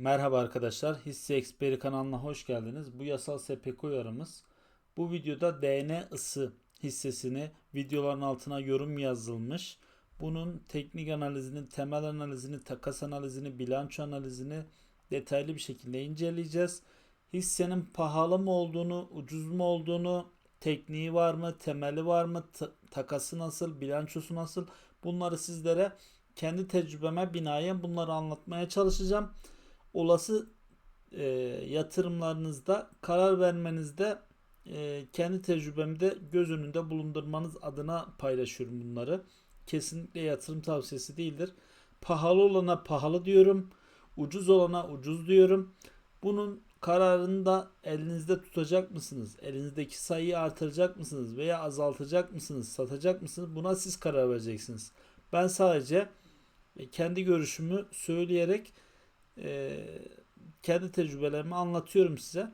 Merhaba arkadaşlar, Hisse Eksperi kanalına hoş geldiniz. Bu yasal SPK uyarımız. Bu videoda DN ısı hissesini videoların altına yorum yazılmış. Bunun teknik analizini, temel analizini, takas analizini, bilanço analizini detaylı bir şekilde inceleyeceğiz. Hissenin pahalı mı olduğunu, ucuz mu olduğunu, tekniği var mı, temeli var mı, ta- takası nasıl, bilançosu nasıl bunları sizlere kendi tecrübeme binaen bunları anlatmaya çalışacağım olası e, yatırımlarınızda karar vermenizde e, kendi tecrübemi de göz önünde bulundurmanız adına paylaşıyorum bunları. Kesinlikle yatırım tavsiyesi değildir. Pahalı olana pahalı diyorum. Ucuz olana ucuz diyorum. Bunun kararını da elinizde tutacak mısınız? Elinizdeki sayıyı artıracak mısınız? Veya azaltacak mısınız? Satacak mısınız? Buna siz karar vereceksiniz. Ben sadece kendi görüşümü söyleyerek e, kendi tecrübelerimi anlatıyorum size.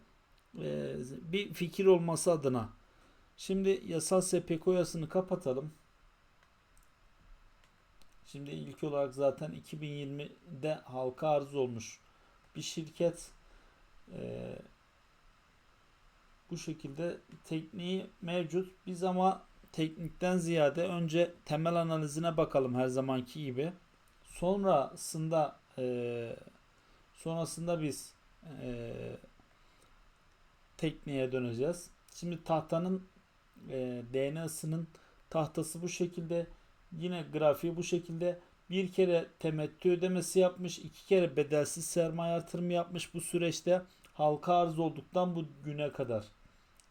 E, bir fikir olması adına. Şimdi yasal SPK yasını kapatalım. Şimdi ilk olarak zaten 2020'de halka arz olmuş bir şirket e, bu şekilde tekniği mevcut. Biz ama teknikten ziyade önce temel analizine bakalım her zamanki gibi. Sonrasında e, Sonrasında biz e, tekniğe döneceğiz. Şimdi tahtanın e, DNA'sının tahtası bu şekilde. Yine grafiği bu şekilde. Bir kere temettü ödemesi yapmış. iki kere bedelsiz sermaye artırımı yapmış bu süreçte. Halka arz olduktan bu güne kadar.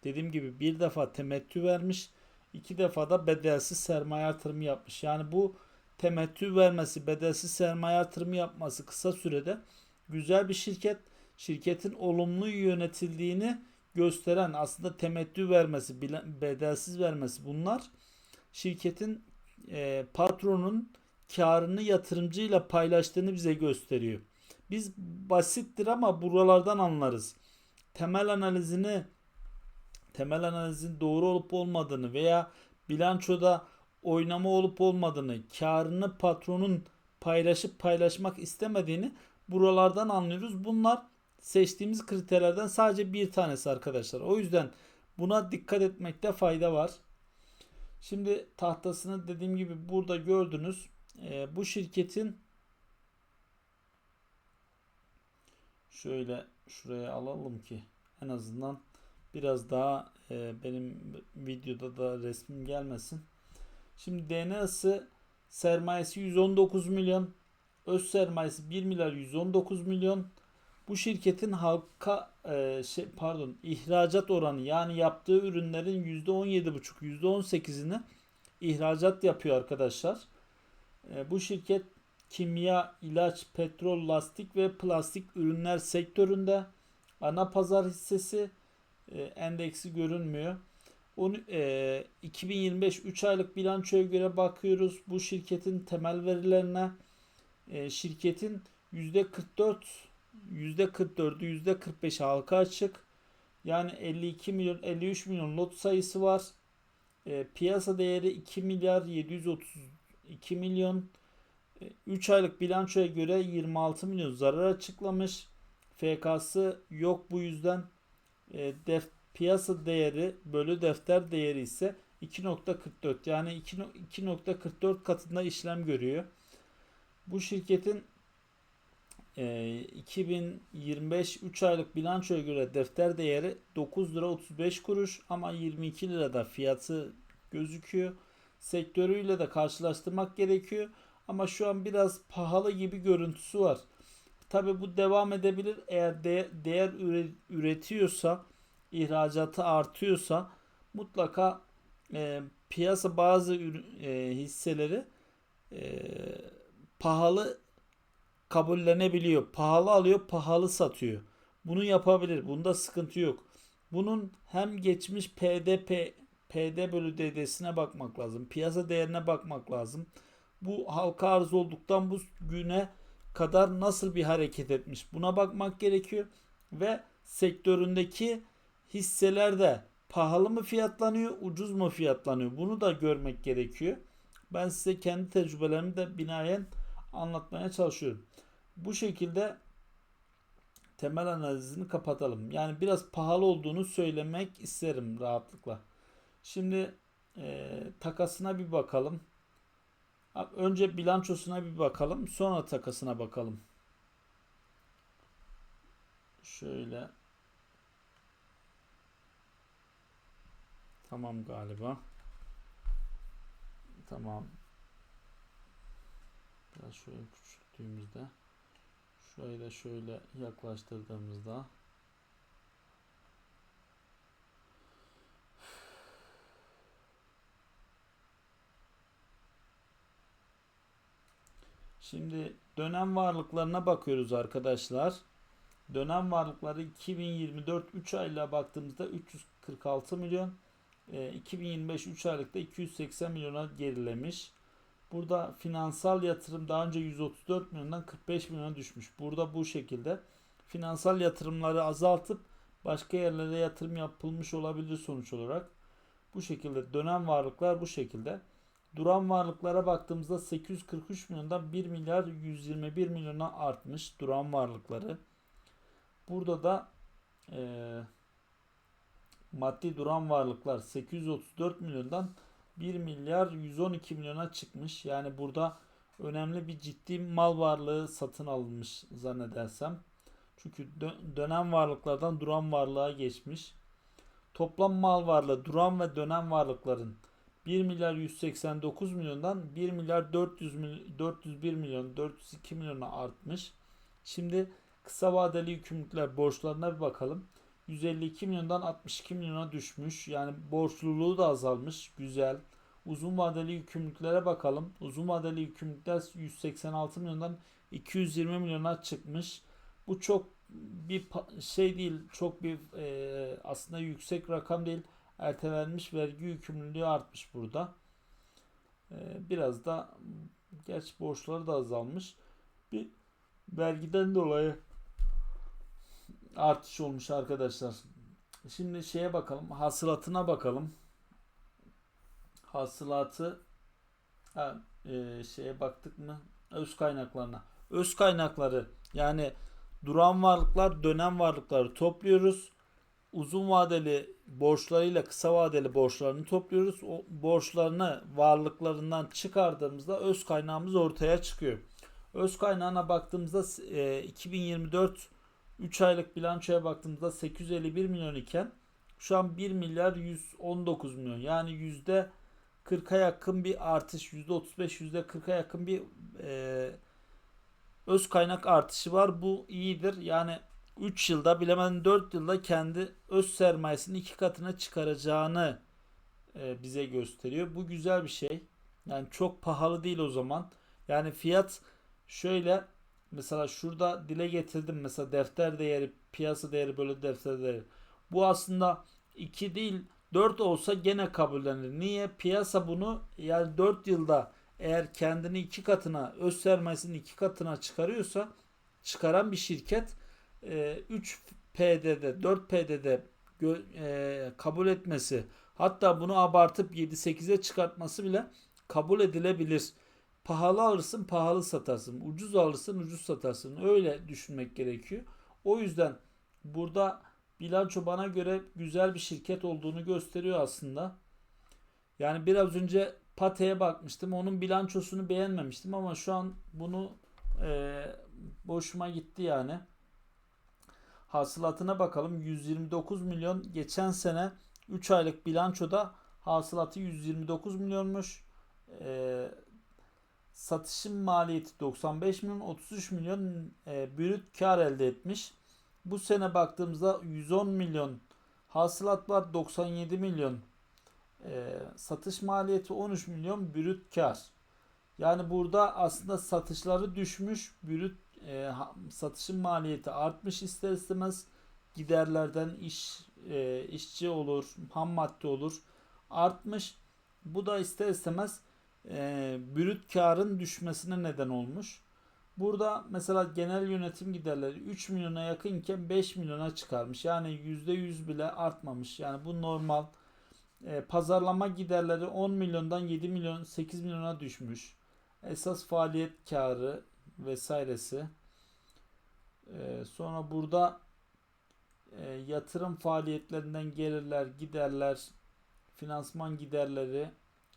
Dediğim gibi bir defa temettü vermiş. iki defa da bedelsiz sermaye artırımı yapmış. Yani bu temettü vermesi, bedelsiz sermaye artırımı yapması kısa sürede güzel bir şirket. Şirketin olumlu yönetildiğini gösteren aslında temettü vermesi, bedelsiz vermesi bunlar şirketin e, patronun karını yatırımcıyla paylaştığını bize gösteriyor. Biz basittir ama buralardan anlarız. Temel analizini temel analizin doğru olup olmadığını veya bilançoda oynama olup olmadığını, karını patronun paylaşıp paylaşmak istemediğini buralardan anlıyoruz. Bunlar seçtiğimiz kriterlerden sadece bir tanesi arkadaşlar. O yüzden buna dikkat etmekte fayda var. Şimdi tahtasını dediğim gibi burada gördünüz. E, bu şirketin şöyle şuraya alalım ki en azından biraz daha e, benim videoda da resmim gelmesin. Şimdi DNA'sı sermayesi 119 milyon Öz sermayesi 1 milyar 119 milyon. Bu şirketin halka e, şey, pardon ihracat oranı yani yaptığı ürünlerin %17,5 %18'ini ihracat yapıyor arkadaşlar. E, bu şirket kimya, ilaç, petrol, lastik ve plastik ürünler sektöründe ana pazar hissesi e, endeksi görünmüyor. Onu, e, 2025 3 aylık bilançoya göre bakıyoruz. Bu şirketin temel verilerine e, şirketin %44 %44'ü %45 halka açık. Yani 52 milyon 53 milyon lot sayısı var. E, piyasa değeri 2 milyar 732 milyon. E, 3 aylık bilançoya göre 26 milyon zarar açıklamış. FK'sı yok bu yüzden. E, def, piyasa değeri bölü defter değeri ise 2.44 yani 2.44 katında işlem görüyor. Bu şirketin e, 2025 3 aylık bilançoya göre defter değeri 9 lira 35 kuruş ama 22 lirada fiyatı gözüküyor. Sektörüyle de karşılaştırmak gerekiyor. Ama şu an biraz pahalı gibi görüntüsü var. Tabi bu devam edebilir. Eğer de, değer üretiyorsa, ihracatı artıyorsa mutlaka e, piyasa bazı e, hisseleri e, pahalı kabullenebiliyor. Pahalı alıyor, pahalı satıyor. Bunu yapabilir. Bunda sıkıntı yok. Bunun hem geçmiş PDP PD bölü DD'sine bakmak lazım. Piyasa değerine bakmak lazım. Bu halka arz olduktan bu güne kadar nasıl bir hareket etmiş buna bakmak gerekiyor. Ve sektöründeki hisseler de pahalı mı fiyatlanıyor, ucuz mu fiyatlanıyor bunu da görmek gerekiyor. Ben size kendi tecrübelerimi de binaen anlatmaya çalışıyorum. Bu şekilde temel analizini kapatalım. Yani biraz pahalı olduğunu söylemek isterim rahatlıkla. Şimdi e, takasına bir bakalım. Önce bilançosuna bir bakalım. Sonra takasına bakalım. Şöyle. Tamam galiba. Tamam. Biraz şöyle küçülttüğümüzde. Da şöyle yaklaştırdığımızda. Şimdi dönem varlıklarına bakıyoruz arkadaşlar. Dönem varlıkları 2024 3 ayla baktığımızda 346 milyon. 2025 3 aylıkta 280 milyona gerilemiş. Burada finansal yatırım daha önce 134 milyondan 45 milyona düşmüş. Burada bu şekilde finansal yatırımları azaltıp başka yerlere yatırım yapılmış olabilir sonuç olarak. Bu şekilde dönem varlıklar bu şekilde. Duran varlıklara baktığımızda 843 milyondan 1 milyar 121 milyona artmış duran varlıkları. Burada da e, maddi duran varlıklar 834 milyondan 1 milyar 112 milyona çıkmış. Yani burada önemli bir ciddi mal varlığı satın alınmış zannedersem. Çünkü dönem varlıklardan duran varlığa geçmiş. Toplam mal varlığı duran ve dönem varlıkların 1 milyar 189 milyondan 1 milyar 400 milyon, 401 milyon 402 milyona artmış. Şimdi kısa vadeli yükümlülükler borçlarına bir bakalım. 152 milyondan 62 milyona düşmüş. Yani borçluluğu da azalmış. Güzel. Uzun vadeli yükümlülüklere bakalım. Uzun vadeli yükümlülükler 186 milyondan 220 milyona çıkmış. Bu çok bir şey değil, çok bir e, aslında yüksek rakam değil. Ertelenmiş vergi yükümlülüğü artmış burada. E, biraz da geç borçları da azalmış. Bir vergiden dolayı artış olmuş arkadaşlar. Şimdi şeye bakalım. Hasılatına bakalım. Hasılatı ha, e, şeye baktık mı? Öz kaynaklarına. Öz kaynakları yani duran varlıklar, dönem varlıkları topluyoruz. Uzun vadeli borçlarıyla kısa vadeli borçlarını topluyoruz. O borçlarını varlıklarından çıkardığımızda öz kaynağımız ortaya çıkıyor. Öz kaynağına baktığımızda e, 2024 3 aylık bilançoya baktığımızda 851 milyon iken şu an 1 milyar 119 milyon. Yani yüzde 40'a yakın bir artış, yüzde 35, yüzde 40'a yakın bir e, öz kaynak artışı var. Bu iyidir. Yani 3 yılda bilemeden 4 yılda kendi öz sermayesini iki katına çıkaracağını e, bize gösteriyor. Bu güzel bir şey. Yani çok pahalı değil o zaman. Yani fiyat şöyle Mesela şurada dile getirdim mesela defter değeri, piyasa değeri böyle defter değeri. Bu aslında 2 değil 4 olsa gene kabullenir. Niye? Piyasa bunu yani 4 yılda eğer kendini iki katına, öz sermayesini iki katına çıkarıyorsa çıkaran bir şirket 3 PD'de, 4 PD'de e, kabul etmesi hatta bunu abartıp 7-8'e çıkartması bile kabul edilebilir. Pahalı alırsın, pahalı satarsın. Ucuz alırsın, ucuz satarsın. Öyle düşünmek gerekiyor. O yüzden burada bilanço bana göre güzel bir şirket olduğunu gösteriyor aslında. Yani biraz önce Pate'ye bakmıştım. Onun bilançosunu beğenmemiştim ama şu an bunu e, boşuma gitti yani. Hasılatına bakalım. 129 milyon. Geçen sene 3 aylık bilançoda hasılatı 129 milyonmuş. E, satışın maliyeti 95 milyon 33 milyon e, brüt kar elde etmiş. Bu sene baktığımızda 110 milyon hasılat var 97 milyon e, satış maliyeti 13 milyon brüt kar. Yani burada aslında satışları düşmüş brüt e, satışın maliyeti artmış ister istemez giderlerden iş e, işçi olur ham madde olur artmış. Bu da ister istemez e, brüt karın düşmesine neden olmuş. Burada mesela genel yönetim giderleri 3 milyona yakınken 5 milyona çıkarmış. Yani %100 bile artmamış. Yani bu normal. E, pazarlama giderleri 10 milyondan 7 milyon 8 milyona düşmüş. Esas faaliyet karı vesairesi. E, sonra burada e, yatırım faaliyetlerinden gelirler, giderler, finansman giderleri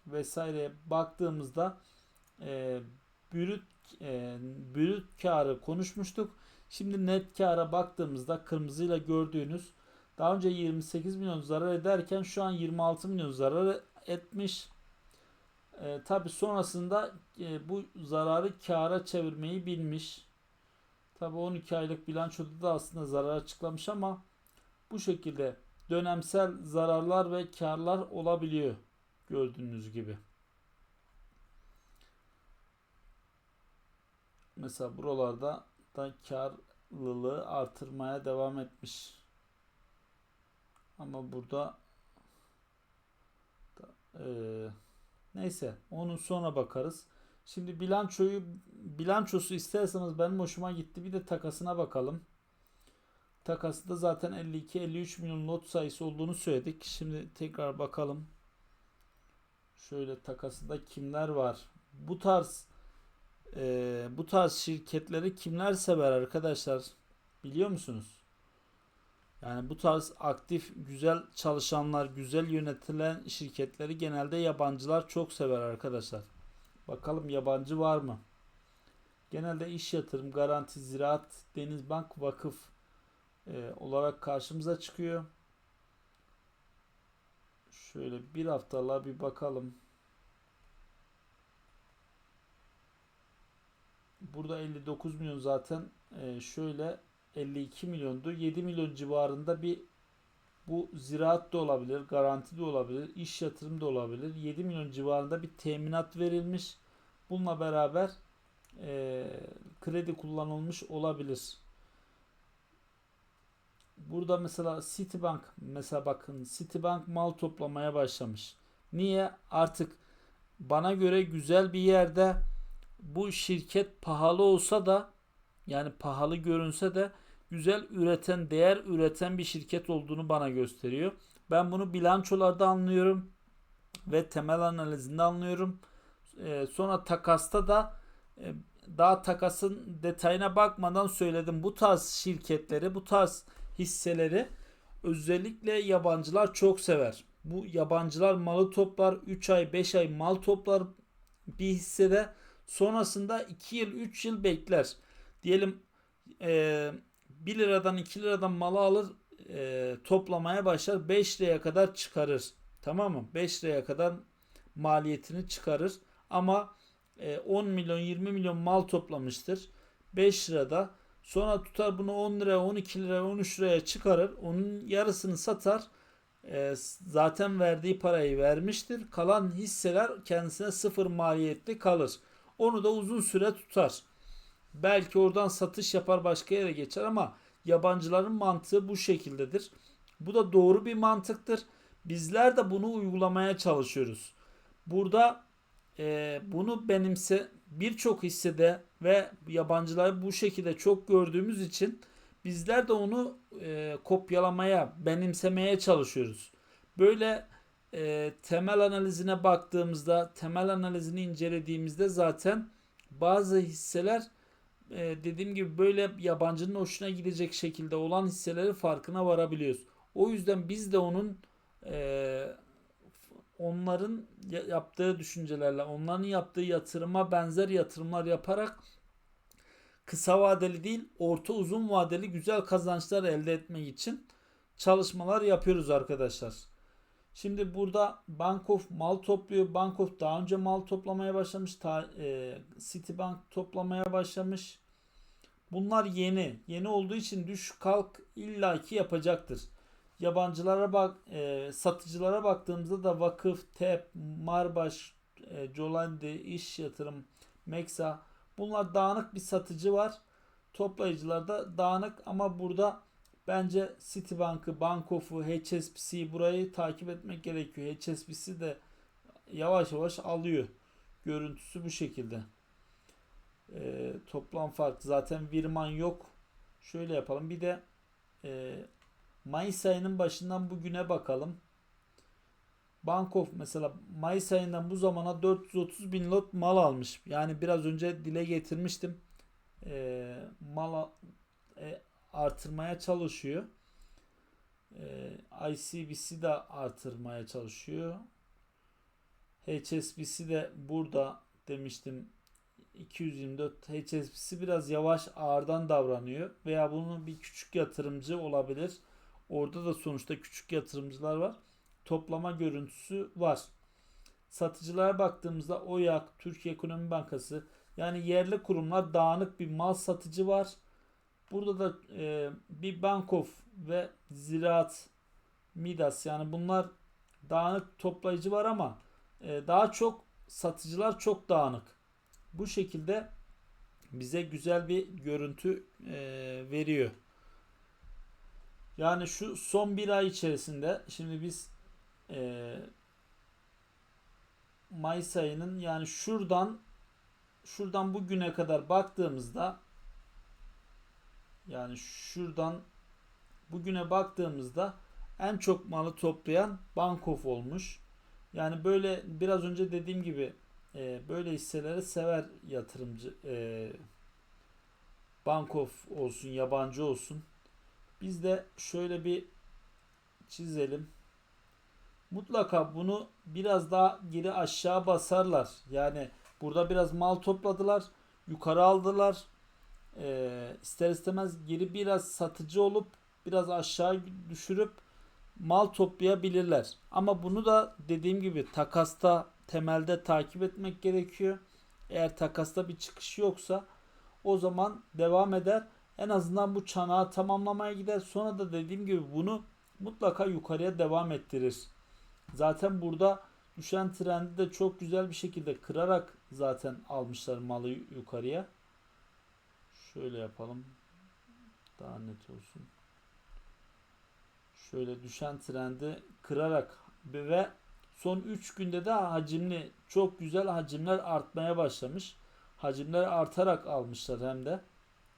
vesaire baktığımızda e, brüt e, brüt karı konuşmuştuk. Şimdi net kâra baktığımızda kırmızıyla gördüğünüz daha önce 28 milyon zarar ederken şu an 26 milyon zarar etmiş. E, Tabi sonrasında e, bu zararı kâra çevirmeyi bilmiş. Tabi 12 aylık bilançoda da aslında zarar açıklamış ama bu şekilde dönemsel zararlar ve karlar olabiliyor gördüğünüz gibi. Mesela buralarda da karlılığı artırmaya devam etmiş. Ama burada da, e, neyse onun sonra bakarız. Şimdi bilançoyu bilançosu isterseniz benim hoşuma gitti. Bir de takasına bakalım. Takasında zaten 52-53 milyon lot sayısı olduğunu söyledik. Şimdi tekrar bakalım. Şöyle takasında kimler var? Bu tarz e, bu tarz şirketleri kimler sever arkadaşlar? Biliyor musunuz? Yani bu tarz aktif, güzel çalışanlar, güzel yönetilen şirketleri genelde yabancılar çok sever arkadaşlar. Bakalım yabancı var mı? Genelde iş yatırım, garanti, ziraat, denizbank, vakıf e, olarak karşımıza çıkıyor. Şöyle bir haftalığa bir bakalım. Burada 59 milyon zaten e, şöyle 52 milyondu. 7 milyon civarında bir bu ziraat da olabilir, garanti de olabilir, iş yatırım da olabilir. 7 milyon civarında bir teminat verilmiş. Bununla beraber e, kredi kullanılmış olabilir. Burada mesela Citibank mesela bakın Citibank mal toplamaya başlamış. Niye? Artık bana göre güzel bir yerde bu şirket pahalı olsa da yani pahalı görünse de güzel üreten, değer üreten bir şirket olduğunu bana gösteriyor. Ben bunu bilançolarda anlıyorum ve temel analizinde anlıyorum. E, sonra takasta da e, daha takasın detayına bakmadan söyledim. Bu tarz şirketleri, bu tarz hisseleri özellikle yabancılar çok sever. Bu yabancılar malı toplar 3 ay 5 ay mal toplar bir hissede sonrasında 2 yıl 3 yıl bekler. Diyelim e, 1 liradan 2 liradan malı alır e, toplamaya başlar 5 liraya kadar çıkarır. Tamam mı? 5 liraya kadar maliyetini çıkarır. Ama e, 10 milyon 20 milyon mal toplamıştır. 5 lirada sonra tutar bunu 10 liraya 12 liraya 13 liraya çıkarır. Onun yarısını satar. E, zaten verdiği parayı vermiştir. Kalan hisseler kendisine sıfır maliyetli kalır. Onu da uzun süre tutar. Belki oradan satış yapar başka yere geçer ama yabancıların mantığı bu şekildedir. Bu da doğru bir mantıktır. Bizler de bunu uygulamaya çalışıyoruz. Burada e, bunu benimse birçok hissede ve yabancıları bu şekilde çok gördüğümüz için bizler de onu e, kopyalamaya, benimsemeye çalışıyoruz. Böyle e, temel analizine baktığımızda, temel analizini incelediğimizde zaten bazı hisseler e, dediğim gibi böyle yabancının hoşuna gidecek şekilde olan hisseleri farkına varabiliyoruz. O yüzden biz de onun e, onların yaptığı düşüncelerle, onların yaptığı yatırıma benzer yatırımlar yaparak kısa vadeli değil, orta uzun vadeli güzel kazançlar elde etmek için çalışmalar yapıyoruz arkadaşlar. Şimdi burada Bankof mal topluyor. Bankof daha önce mal toplamaya başlamış. Ta, e, Citibank toplamaya başlamış. Bunlar yeni. Yeni olduğu için düş kalk illaki yapacaktır. Yabancılara bak, e, satıcılara baktığımızda da Vakıf, TEP, Marbaş, e, Colandi, İş Yatırım, Meksa bunlar dağınık bir satıcı var. Toplayıcılar da dağınık ama burada Bence Citibank'ı, Bankof'u, HSBC'yi burayı takip etmek gerekiyor. HSBC de yavaş yavaş alıyor. Görüntüsü bu şekilde. Ee, toplam fark zaten Virman yok. Şöyle yapalım. Bir de e, Mayıs ayının başından bugüne bakalım. Bankof mesela Mayıs ayından bu zamana 430 bin lot mal almış. Yani biraz önce dile getirmiştim. E, mal e, artırmaya çalışıyor. Ee, ICBC de artırmaya çalışıyor. HSBC de burada demiştim 224 HSBC biraz yavaş ağırdan davranıyor veya bunun bir küçük yatırımcı olabilir. Orada da sonuçta küçük yatırımcılar var. Toplama görüntüsü var. Satıcılara baktığımızda OYAK, Türkiye Ekonomi Bankası yani yerli kurumlar dağınık bir mal satıcı var. Burada da e, bir Bankof ve Ziraat, Midas yani bunlar dağınık toplayıcı var ama e, daha çok satıcılar çok dağınık. Bu şekilde bize güzel bir görüntü e, veriyor. Yani şu son bir ay içerisinde şimdi biz e, Mayıs ayının yani şuradan şuradan bugüne kadar baktığımızda yani şuradan bugüne baktığımızda en çok malı toplayan Bankof olmuş. Yani böyle biraz önce dediğim gibi e, böyle hisseleri sever yatırımcı. E, Bankof olsun, yabancı olsun. Biz de şöyle bir çizelim. Mutlaka bunu biraz daha geri aşağı basarlar. Yani burada biraz mal topladılar. Yukarı aldılar. E, ister istemez geri biraz satıcı olup biraz aşağı düşürüp mal toplayabilirler. Ama bunu da dediğim gibi takasta temelde takip etmek gerekiyor. Eğer takasta bir çıkış yoksa o zaman devam eder. En azından bu çanağı tamamlamaya gider. Sonra da dediğim gibi bunu mutlaka yukarıya devam ettirir. Zaten burada düşen trendi de çok güzel bir şekilde kırarak zaten almışlar malı yukarıya. Şöyle yapalım. Daha net olsun. Şöyle düşen trendi kırarak ve son 3 günde de hacimli çok güzel hacimler artmaya başlamış. Hacimler artarak almışlar hem de.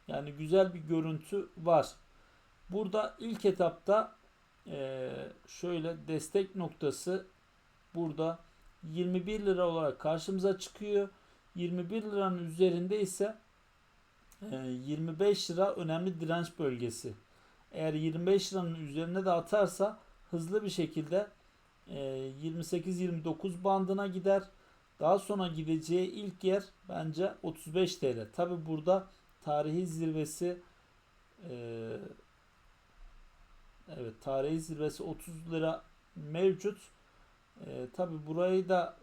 Yani güzel bir görüntü var. Burada ilk etapta e, şöyle destek noktası burada 21 lira olarak karşımıza çıkıyor. 21 liranın üzerinde ise 25 lira önemli direnç bölgesi. Eğer 25 liranın üzerine de atarsa hızlı bir şekilde 28-29 bandına gider. Daha sonra gideceği ilk yer bence 35 TL. Tabi burada tarihi zirvesi evet tarihi zirvesi 30 lira mevcut. Tabi burayı da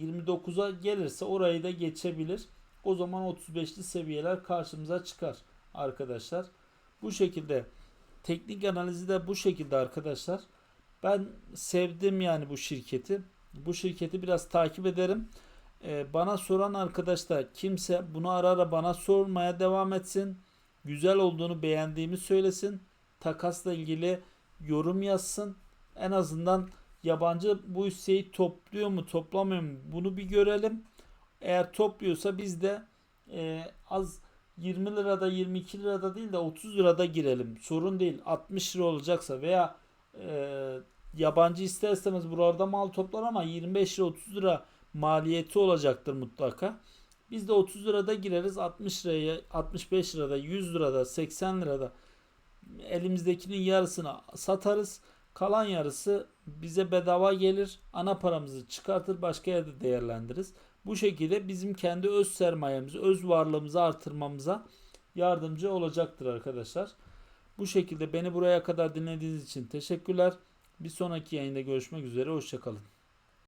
29'a gelirse orayı da geçebilir. O zaman 35'li seviyeler karşımıza çıkar arkadaşlar. Bu şekilde teknik analizi de bu şekilde arkadaşlar. Ben sevdim yani bu şirketi. Bu şirketi biraz takip ederim. Ee, bana soran arkadaşlar kimse bunu ara ara bana sormaya devam etsin. Güzel olduğunu beğendiğimi söylesin. Takasla ilgili yorum yazsın. En azından yabancı bu hisseyi topluyor mu toplamıyor mu bunu bir görelim. Eğer topluyorsa biz de e, az 20 lirada 22 lirada değil de 30 lirada girelim. Sorun değil. 60 lira olacaksa veya e, yabancı ister istemez buralarda mal toplar ama 25 lira 30 lira maliyeti olacaktır mutlaka. Biz de 30 lirada gireriz 60 liraya 65 lirada 100 lirada 80 lirada elimizdekinin yarısını satarız. Kalan yarısı bize bedava gelir. Ana paramızı çıkartır başka yerde değerlendiririz. Bu şekilde bizim kendi öz sermayemizi, öz varlığımızı artırmamıza yardımcı olacaktır arkadaşlar. Bu şekilde beni buraya kadar dinlediğiniz için teşekkürler. Bir sonraki yayında görüşmek üzere. Hoşçakalın.